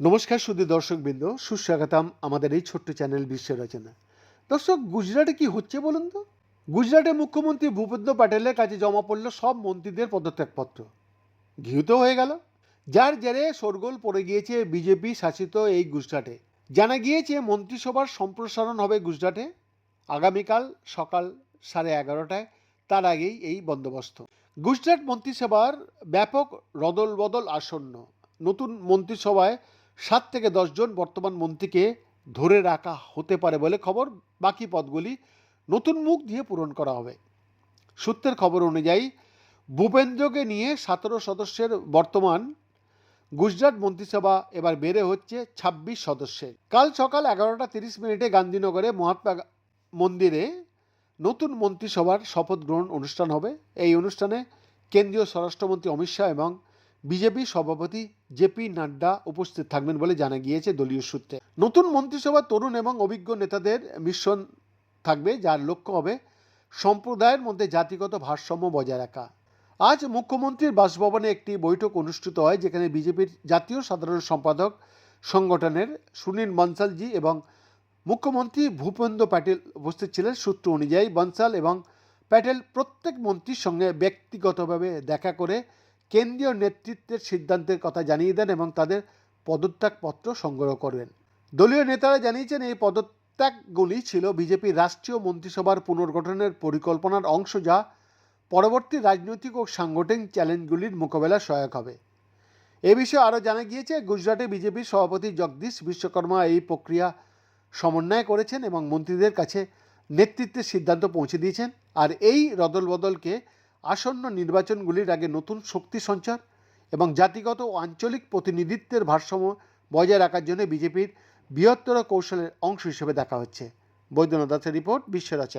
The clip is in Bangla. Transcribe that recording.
নমস্কার সুদী দর্শকবৃন্দ, সুস্বাগতম আমাদের এই ছোট্ট চ্যানেল বিশ্ব রচনা। দর্শক, গুজরাটে কি হচ্ছে বলুন তো? গুজরাটে মুখ্যমন্ত্রী ভূপেন্দ্র প্যাটেলের কাছে জমা পড়ল সব মন্ত্রীদের পদত্যাগপত্র। গৃহীত হয়ে গেল। যার জেরে শোরগোল পড়ে গিয়েছে বিজেপি শাসিত এই গুজরাটে। জানা গিয়েছে, মন্ত্রিসভার সম্প্রসারণ হবে গুজরাটে। আগামীকাল সকাল সাড়ে এগারোটায় তার আগেই এই বন্দোবস্ত। গুজরাট মন্ত্রিসভার ব্যাপক রদল বদল আসন্ন। নতুন মন্ত্রিসভায় সাত থেকে দশজন বর্তমান মন্ত্রীকে ধরে রাখা হতে পারে বলে খবর। বাকি পদগুলি নতুন মুখ দিয়ে পূরণ করা হবে। সূত্রের খবর অনুযায়ী, ভূপেন্দ্রকে নিয়ে সতেরো সদস্যের বর্তমান গুজরাট মন্ত্রিসভা এবার বেড়ে হচ্ছে ২৬ সদস্যের। কাল সকাল এগারোটা তিরিশ মিনিটে গান্ধীনগরে মহাত্মা মন্দিরে নতুন মন্ত্রিসভার শপথ গ্রহণ অনুষ্ঠান হবে। এই অনুষ্ঠানে কেন্দ্রীয় স্বরাষ্ট্রমন্ত্রী অমিত শাহ এবং বিজেপি সভাপতি জেপি নাড্ডা উপস্থিত থাকবেন বলে জানা গিয়েছে দলীয় সূত্রে। নতুন মন্ত্রিসভা তরুণ এবং অভিজ্ঞ নেতাদের মিশ্রণ থাকবে, যার লক্ষ্য হবে সম্প্রদায়ের মধ্যে জাতিগত ভারসাম্য বজায় রাখা। আজ মুখ্যমন্ত্রীর বাসভবনে একটি বৈঠক অনুষ্ঠিত হয়, যেখানে বিজেপির জাতীয় সাধারণ সম্পাদক সংগঠনের সুনীল বনসালজি এবং মুখ্যমন্ত্রী ভূপেন্দ্র প্যাটেল উপস্থিত ছিলেন সূত্র অনুযায়ী বনসাল এবং প্যাটেল প্রত্যেক মন্ত্রীর সঙ্গে ব্যক্তিগতভাবে দেখা করে কেন্দ্রীয় নেতৃত্বের সিদ্ধান্তের কথা জানিয়ে দেন এবং তাদের পদত্যাগপত্র সংগ্রহ করবেন দলীয় নেতারা জানিয়েছেন, এই পদত্যাগগুলি ছিল বিজেপির রাষ্ট্রীয় মন্ত্রিসভার পুনর্গঠনের পরিকল্পনার অংশ যা পরবর্তী রাজনৈতিক ও সাংগঠনিক চ্যালেঞ্জগুলির মোকাবেলা সহায়ক হবে। এ বিষয়ে আরও জানা গিয়েছে, গুজরাটে বিজেপির সভাপতি জগদীশ বিশ্বকর্মা এই প্রক্রিয়া সমন্বয় করেছেন এবং মন্ত্রীদের কাছে নেতৃত্বের সিদ্ধান্ত পৌঁছে দিয়েছেন। আর এই রদলবদলকে আসন্ন নির্বাচনগুলির আগে নতুন শক্তি সঞ্চার এবং জাতিগত ও আঞ্চলিক প্রতিনিধিত্বের ভারসাম্য বজায় রাখার জন্য বিজেপির বৃহত্তর কৌশলের অংশ হিসেবে দেখা হচ্ছে। বৈদ্যনাথ দাসের রিপোর্ট বিশ্ব রচনা